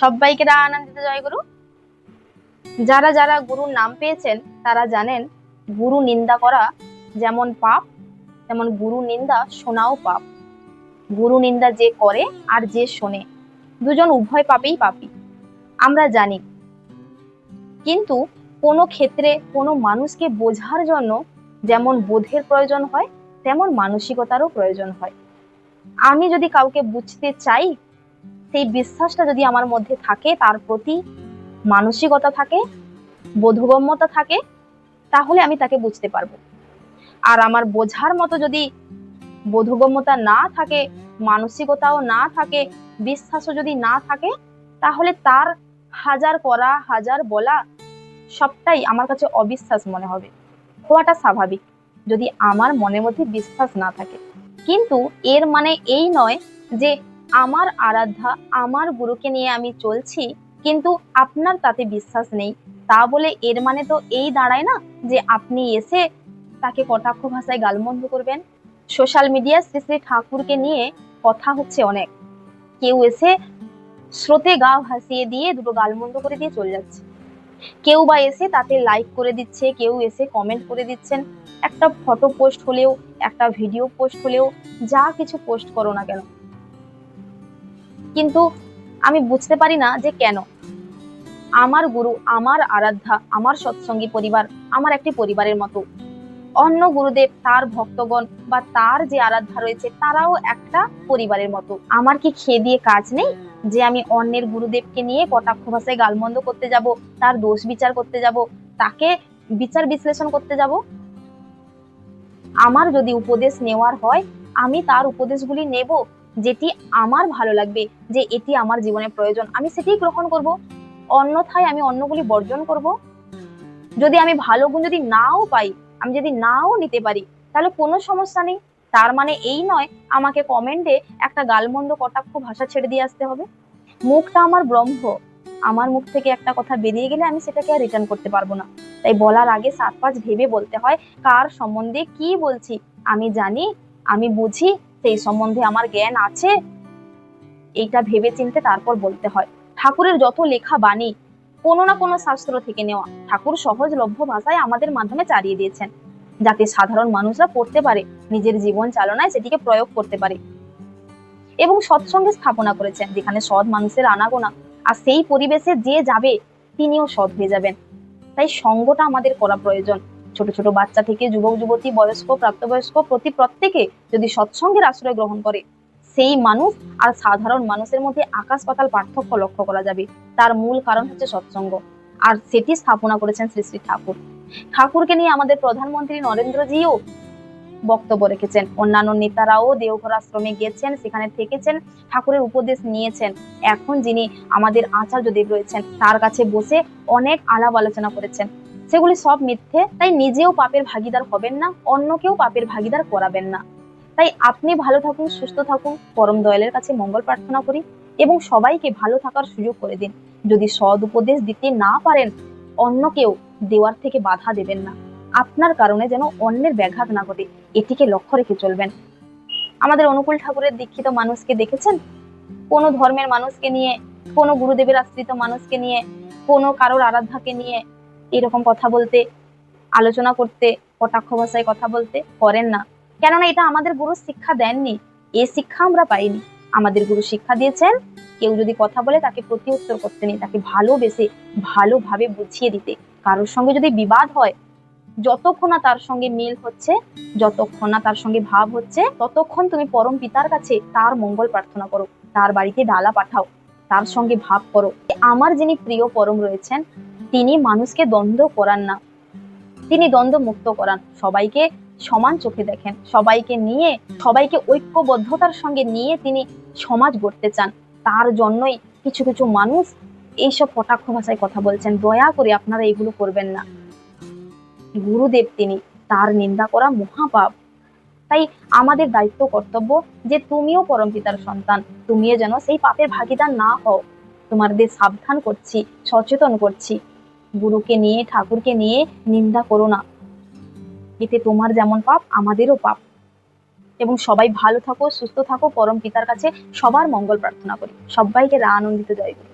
সবাইকে রা আনন্দিত জয়গুরু যারা যারা গুরুর নাম পেয়েছেন, তারা জানেন গুরু নিন্দা করা যেমন পাপ, তেমন গুরু নিন্দা শোনাও পাপ। গুরু নিন্দা যে করে আর যে শোনে, দুজন উভয় পাপেই পাপি। আমরা জানি। কিন্তু কোনো ক্ষেত্রে কোনো মানুষকে বোঝার জন্য যেমন বোধের প্রয়োজন হয়, তেমন মানসিকতারও প্রয়োজন হয়। আমি যদি কাউকে বুঝতে চাই সেই বিশ্বাসটা যদি আমার মধ্যে থাকে, তার প্রতি মানসিকতা থাকে, বোধগম্যতা থাকে, তাহলে আমি তাকে বুঝতে পারব। আর আমার বোঝার মতো যদি বোধগম্যতা না থাকে, মানসিকতাও না থাকে, বিশ্বাসও যদি না থাকে, তাহলে তার হাজার করা, হাজার বলা সবটাই আমার কাছে অবিশ্বাস মনে হবে। হওয়াটা স্বাভাবিক, যদি আমার মনের মধ্যে বিশ্বাস না থাকে। কিন্তু এর মানে এই নয় যে আমার আরাধ্যা আমার গুরুকে নিয়ে আমি চলছি, কিন্তু আপনার তাতে বিশ্বাস নেই। তা বলে এর মানে তো এই দাঁড়ায় না যে আপনি এসে তাকে কটাক্ষ ভাষায় গালমন্দ করবেন? সোশ্যাল মিডিয়া শ্রী শ্রী ঠাকুরকে নিয়ে কথা হচ্ছে অনেক। কেউ এসে স্রোতে গা ভাসিয়ে দিয়ে দুটো গালমন্দ করে দিয়ে চলে যাচ্ছে। কেউ বা এসে তাতে লাইক করে দিচ্ছে, কেউ এসে কমেন্ট করে দিচ্ছেন। একটা ফটো পোস্ট হলেও, একটা ভিডিও পোস্ট হলেও, যা কিছু পোস্ট করো না কেন? কিন্তু আমি বুঝতে পারি না যে কেন। আমার গুরু, আমার আরাধ্যা, আমার সৎসঙ্গী পরিবার, আমার একটি পরিবারের মতো। অন্য গুরুদেব, তার ভক্তগণ বা তার যে আরাধ্যা রয়েছে, তারাও একটা পরিবারের মতো। আমার কি খেয়ে দিয়ে কাজ নেই? যে আমি অন্যের গুরুদেবকে নিয়ে কটাক্ষ ভাষায় গালমন্দ করতে যাব, তার দোষ বিচার করতে যাব, তাকে বিচার বিশ্লেষণ করতে যাব? আমার যদি উপদেশ নেওয়ার হয়, আমি তার উপদেশগুলি নেব যেটি আমার ভালো লাগবে, যে এটি আমার জীবনে প্রয়োজন, আমি সেটাই গ্রহণ করব। অন্যথায় আমি অন্যগুলি বর্জন করব। যদি আমি ভালো গুণ যদি নাও পাই, আমি যদি নাও নিতে পারি, তাহলে কোনো সমস্যা নেই। তার মানে এই নয়, আমাকে কমেন্টে একটা গালমন্দ কটাক্ষ ভাষা ছেড়ে দিয়ে আসতে হবে। মুখটা আমার ব্রহ্ম, আমার মুখ থেকে একটা কথা বেরিয়ে গেলে আমি সেটাকে আর রিটার্ন করতে পারব না। তাই বলার আগে সাত পাঁচ ভেবে বলতে হয়, কার সম্বন্ধে কি বলছি, আমি জানি, আমি বুঝি সেই সম্বন্ধে আমার জ্ঞান আছে। এইটা ভেবে চিনতে তারপর বলতে হয়, ঠাকুরের যত লেখা বাণী, কোনো না কোনো শাস্ত্র থেকে নেওয়া, ঠাকুর সহজলভ্য ভাষায় আমাদের মাধ্যমে চালিয়ে দিয়েছেন, যাতে সাধারণ মানুষরা পড়তে পারে, নিজের জীবন চালনায় সেটিকে প্রয়োগ করতে পারে। এবং সৎসঙ্গে স্থাপনা করেছেন, যেখানে সৎ মানুষের আনাগোনা, আর সেই পরিবেশে যে যাবে, তিনিও সৎ হয়ে যাবেন। তাই সঙ্গটা আমাদের করা প্রয়োজন। ছোট ছোট বাচ্চা থেকে যুবক, যুবতী, বয়স্ক, প্রাপ্তবয়স্ক প্রতি প্রত্যেকে যদি সৎসঙ্গের আশ্রয় গ্রহণ করে, সেই মানুষ আর সাধারণ মানুষের মধ্যে আকাশ পাতাল পার্থক্য লক্ষ্য করা যাবে। তার মূল কারণ হচ্ছে সৎসঙ্গ। আর সেটি স্থাপনা করেছেন শ্রী শ্রী ঠাকুর। ঠাকুরকে নিয়ে আমাদের প্রধানমন্ত্রী নরেন্দ্রজিও বক্তব্য রেখেছেন। অন্যান্য নেতারাও দেওঘর আশ্রমে গেছেন সেখানে থেকেছেন, ঠাকুরের উপদেশ নিয়েছেন। এখন যিনি আমাদের আচার্য দেব রয়েছেন, তার কাছে বসে অনেক আলাপ আলোচনা করেছেন। সেগুলি সব মিথ্যে, তাই নিজেও পাপের ভাগিদার হবেন না অন্যকেও পাপের ভাগিদার করাবেন না। তাই আপনি ভালো থাকুন, সুস্থ থাকুন, পরম দয়ালের কাছে মঙ্গল প্রার্থনা করি এবং সবাইকে ভালো থাকার সুযোগ করে দিন। যদি সদ উপদেশ দিতে না পারেন অন্যকেও দেওয়ার থেকে বাধা দেবেন না। আপনার কারণে যেন অন্যের ব্যাঘাত না ঘটে, এটিকে লক্ষ্য রেখে চলবেন। আমাদের অনুকূল ঠাকুরের দীক্ষিত মানুষকে দেখেছেন? কোনো ধর্মের মানুষকে নিয়ে, কোনো গুরুদেবের আশ্রিত মানুষকে নিয়ে, কোনো কারোর আরাধ্যাকে নিয়ে এরকম কথা বলতে, আলোচনা করতে, কটাক্ষ ভাষায় কথা বলতে করেন না। কেননা এটা আমাদের গুরু শিক্ষা দেননি। এ শিক্ষা আমরা পাইনি। আমাদের গুরু শিক্ষা দিয়েছেন। কেউ যদি কথা বলে তাকে প্রতি উত্তর করতে নেই, তাকে ভালোবেসে, ভালোভাবে বুঝিয়ে দিতে। কারোর সঙ্গে যদি বিবাদ হয়, যতক্ষণ না তার সঙ্গে মিল হচ্ছে, যতক্ষণ না তার সঙ্গে ভাব হচ্ছে, ততক্ষণ তুমি পরম পিতার কাছে তার মঙ্গল প্রার্থনা করো। তার বাড়িতে ডালা পাঠাও। তার সঙ্গে ভাব করো। আমার যিনি প্রিয় পরম রয়েছেন তিনি মানুষকে দ্বন্দ্ব করান না। তিনি দ্বন্দ্ব মুক্ত করান। সবাইকে সমান চোখে দেখেন। সবাইকে নিয়ে, সবাইকে ঐক্যবদ্ধতার সঙ্গে নিয়ে তিনি সমাজ গড়তে চান। তার জন্যই কিছু কিছু মানুষ এইসব কটাক্ষ ভাষায় কথা বলছেন। দয়া করে আপনারা এগুলো করবেন না। গুরুদেব তিনি, তার নিন্দা করা মহাপাপ। তাই আমাদের দায়িত্ব, কর্তব্য যে তুমিও পরম পিতার সন্তান, তুমিও যেন সেই পাপের ভাগিদার না হও। তোমাদের সাবধান করছি, সচেতন করছি। গুরুকে নিয়ে, ঠাকুরকে নিয়ে নিন্দা করো না। এতে তোমার যেমন পাপ, আমাদেরও পাপ। এবং সবাই ভালো থাকো, সুস্থ থাকো, পরম পিতার কাছে সবার মঙ্গল প্রার্থনা করি। সবাইকে রা আনন্দিত জয় করি।